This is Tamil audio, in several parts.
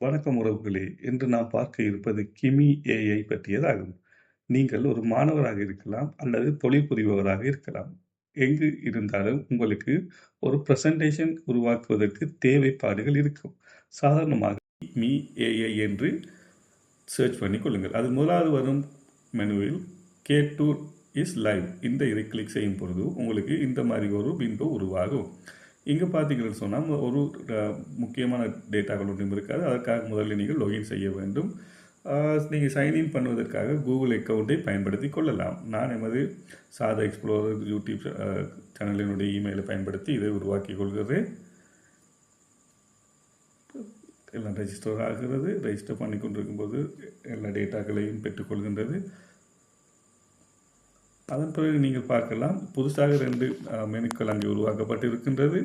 வணக்கம் உறவுகளே! இன்று நாம் பார்க்க இருப்பது கிமி ஏஐ பற்றியதாகும். நீங்கள் ஒரு மாணவராக இருக்கலாம் அல்லது தொழில் புரிபவராக இருக்கலாம். எங்கு இருந்தாலும் உங்களுக்கு ஒரு பிரசன்டேஷன் உருவாக்குவதற்கு தேவைப்பாடுகள் இருக்கும். சாதாரணமாக கிமி ஏஐ என்று சர்ச் பண்ணிக் கொள்ளுங்கள். அது முதலாவது வரும் மெனுவில் கே டூ இஸ் லைவ் இந்த இதை கிளிக் செய்யும் பொழுது உங்களுக்கு இந்த மாதிரி ஒரு விண்டோ உருவாகும். இங்கே பார்த்தீங்கன்னு சொன்னால் ஒரு முக்கியமான டேட்டாக்கள் ஒன்றும் இருக்காது. அதற்காக முதலில் நீங்கள் login செய்ய வேண்டும். நீங்கள் சைன்இன் பண்ணுவதற்காக கூகுள் அக்கௌண்ட்டை பயன்படுத்தி கொள்ளலாம். நான் எமது சாதா எக்ஸ்ப்ளோரர் யூடியூப் சேனலினுடைய இமெயிலை பயன்படுத்தி இதை உருவாக்கி கொள்கிறேன். எல்லாம் ரெஜிஸ்டர் ஆகிறது ரெஜிஸ்டர் பண்ணி கொண்டிருக்கும்போது எல்லா டேட்டாக்களையும் பெற்றுக்கொள்கின்றது அதன் பிறகு நீங்கள் பார்க்கலாம். புதுசாக ரெண்டு மெனுக்கள் அங்கே உருவாக்கப்பட்டு இருக்கின்றது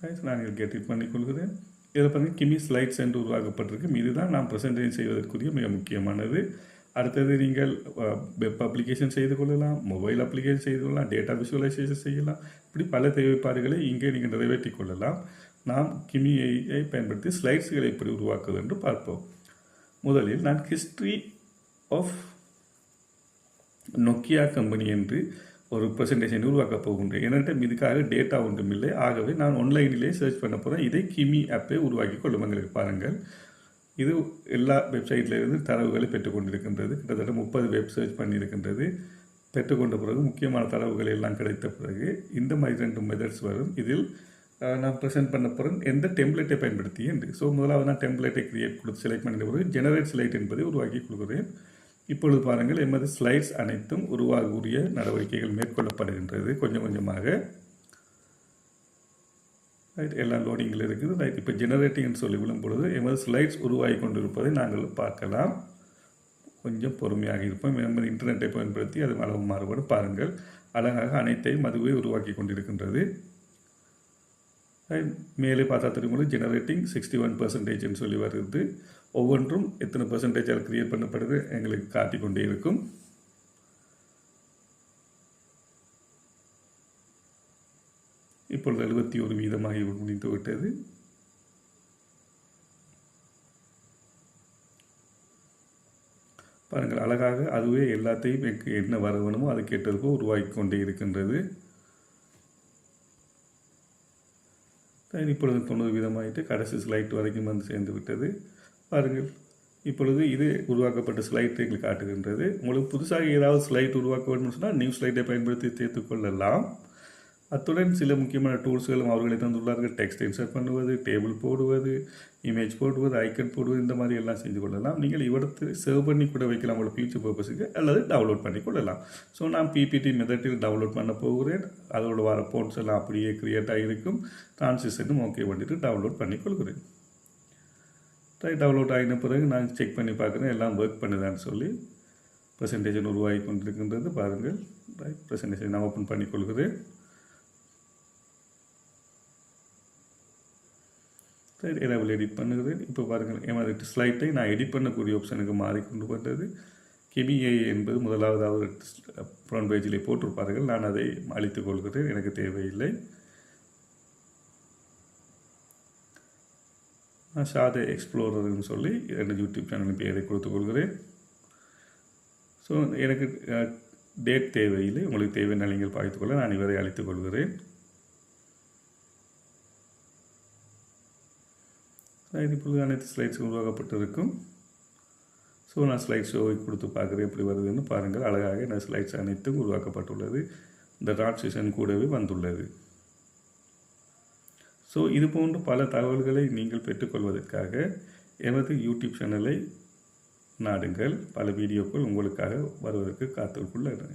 நாங்கள் நான் இதை கெட்டிட் பண்ணிக்கொள்கிறேன் இதில் பார்த்தீங்கன்னா கிமி ஸ்லைட்ஸ் என்று உருவாக்கப்பட்டிருக்கும் இதுதான் நாம் ப்ரெசன்டேஷன் செய்வதற்குரிய மிக முக்கியமானது. அடுத்தது நீங்கள் வெப் அப்ளிகேஷன் செய்து கொள்ளலாம் மொபைல் அப்ளிகேஷன் செய்து கொள்ளலாம் டேட்டா விஷுவலைசேஷன் செய்யலாம். இப்படி பல தேவைப்பாடுகளை இங்கே நீங்கள் நிறைவேற்றிக் கொள்ளலாம். நாம் கிமியை பயன்படுத்தி ஸ்லைட்ஸ்களை எப்படி உருவாக்குவது என்று பார்ப்போம். முதலில் நான் ஹிஸ்ட்ரி ஆஃப் நொக்கியா கம்பெனி என்று ஒரு ப்ரெசன்டேஷன் உருவாக்கப் போகின்றேன். என்னிடம் இதுக்காக டேட்டா ஒன்றும் இல்லை. ஆகவே நான் ஆன்லைனிலே சர்ச் பண்ண போகிறேன் இதை கிமி ஆப்பை உருவாக்கி கொள்ளுமங்களுக்கு பாருங்கள். இது எல்லா வெப்சைட்லேருந்து தரவுகளை பெற்றுக்கொண்டிருக்கின்றது கிட்டத்தட்ட முப்பது வெப் சர்ச் பண்ணியிருக்கின்றது. பெற்றுக்கொண்ட பிறகு முக்கியமான தரவுகள் எல்லாம் கிடைத்த பிறகு இந்த மாதிரி ரெண்டு மெத்தட்ஸ் வரும். இதில் நான் ப்ரெசென்ட் பண்ண போகிறேன் எந்த டெம்ப்ளேட்டை பயன்படுத்தி என்று. ஸோ முதலாவது நான் டெம்ப்ளேட்டை கிரியேட் கொடுத்து செலக்ட் பண்ணின பிறகு ஜெனரேட் செலக்ட் என்பதை உருவாக்கி கொடுக்குறேன். இப்பொழுது பாருங்கள் எமது ஸ்லைட்ஸ் அனைத்தும் உருவாகக்கூடிய நடவடிக்கைகள் மேற்கொள்ளப்படுகின்றது. கொஞ்சம் கொஞ்சமாக. ரைட் எல்லாம் லோடிங்கில் இருக்குது. ரைட் இப்போ ஜெனரேட்டிங்னு சொல்லி விடும் பொழுது எமது ஸ்லைட்ஸ் உருவாகி கொண்டிருப்பதை நாங்கள் பார்க்கலாம். கொஞ்சம் பொறுமையாக இருப்போம். எமது இன்டர்நெட்டை பயன்படுத்தி அது அளவு மாறுபாடு பாருங்கள். அழகாக அனைத்தையும் அதுவே உருவாக்கி கொண்டிருக்கின்றது. மேலே பார்த்தா தெரியும் ஜெனரேட்டிங் சிக்ஸ்டி ஒன் பர்சன்டேஜ்னு சொல்லி வருது. ஒவ்வொன்றும் எத்தனை பர்சன்டேஜால் கிரியேட் பண்ணப்படுது எங்களுக்கு காட்டி கொண்டே இருக்கும். இப்பொழுது எழுபத்தி ஒரு வீதமாகி முடிந்து விட்டது. பாருங்கள் அழகாக அதுவே எல்லாத்தையும் எனக்கு என்ன வரவணுமோ அது கேட்டதுக்கோ உருவாக்கி கொண்டே இருக்கின்றது இப்பொழுது தொண்ணூறு வீதமாயிட்டு கடைசி ஸ்லைட் வரைக்கும் வந்து சேர்ந்து விட்டது. பாருங்கள். இப்பொழுது இது உருவாக்கப்பட்ட ஸ்லைட் எங்களுக்கு காட்டுகின்றது. உங்களுக்கு புதுசாக ஏதாவது ஸ்லைட் உருவாக்க வேண்டும்னு சொன்னால் நியூ ஸ்லைட்டை பயன்படுத்தி தேர்த்து கொள்ளலாம். அத்துடன் சில முக்கியமான டூல்ஸ்களும் அவர்களை தந்துள்ளார்கள். டெக்ஸ்ட் இன்சர்ட் பண்ணுவது டேபிள் போடுவது இமேஜ் போடுவது ஐக்கன் போடுவது இந்த மாதிரி எல்லாம் செஞ்சு கொள்ளலாம். நீங்கள் இவரத்து சேவ் பண்ணி கூட வைக்கலாம். உங்களோட ஃபியூச்சர் பர்பஸுக்கு அல்லது டவுன்லோட் பண்ணி கொள்ளலாம். ஸோ நான் பிபிடி மெத்தடில் டவுன்லோட் பண்ண போகிறேன். அதோட வர போன்ஸ் எல்லாம் அப்படியே கிரியேட் ஆகிருக்கும் டிரான்சிஷனும் ஓகே பண்ணிட்டு டவுன்லோட் பண்ணி கொள்கிறேன். ரைட் டவுன்லோட் ஆகின பிறகு நான் செக் பண்ணி பார்க்குறேன். எல்லாம் ஒர்க் பண்ணுதான்னு சொல்லி ப்ரெசன்டேஷன் உருவாகி கொண்டிருக்கின்றது பாருங்கள். ரைட் ப்ரெசன்டேஷன் நான் ஓப்பன் பண்ணி கொள்கிறேன். ரைட் எனபிள் எடிட் பண்ணுகிறேன். இப்போ பாருங்கள் எமது ஸ்லைட்டை நான் எடிட் பண்ணக்கூடிய ஆப்ஷனுக்கு மாறிக்கொண்டு வந்தது. கெபிஏ என்பது முதலாவது அவர் ஃப்ரண்ட் பேஜிலே போட்டிருப்பார்கள். நான் அதை அழித்துக் கொள்கிறேன். எனக்கு தேவையில்லை. ஷாதே எக்ஸ்ப்ளோரர்னு சொல்லி ரெண்டு யூடியூப் சேனலின் பெயரை கொடுத்துக் கொள்கிறேன். ஸோ எனக்கு டேட் தேவையில்லை. உங்களுக்கு தேவையான நீங்கள் பார்த்துக்கொள்ள நான் இவரை அழைத்துக் கொள்கிறேன். இது இப்பொழுது அனைத்து ஸ்லைட்ஸ் உருவாக்கப்பட்டிருக்கும். ஸோ நான் ஸ்லைட் ஷோவை கொடுத்து பார்க்குறேன். எப்படி வருதுன்னு பாருங்கள். அழகாக இந்த ஸ்லைட்ஸ் அனைத்தும் உருவாக்கப்பட்டுள்ளது. இந்த டாட் டிரான்சிஷன் கூடவே வந்துள்ளது. ஸோ இது போன்ற பல தகவல்களை நீங்கள் பெற்றுக்கொள்வதற்காக எனது யூடியூப் சேனலை நாடுங்கள். பல வீடியோக்கள் உங்களுக்காக வருவதற்கு காத்திருக்குள்ளன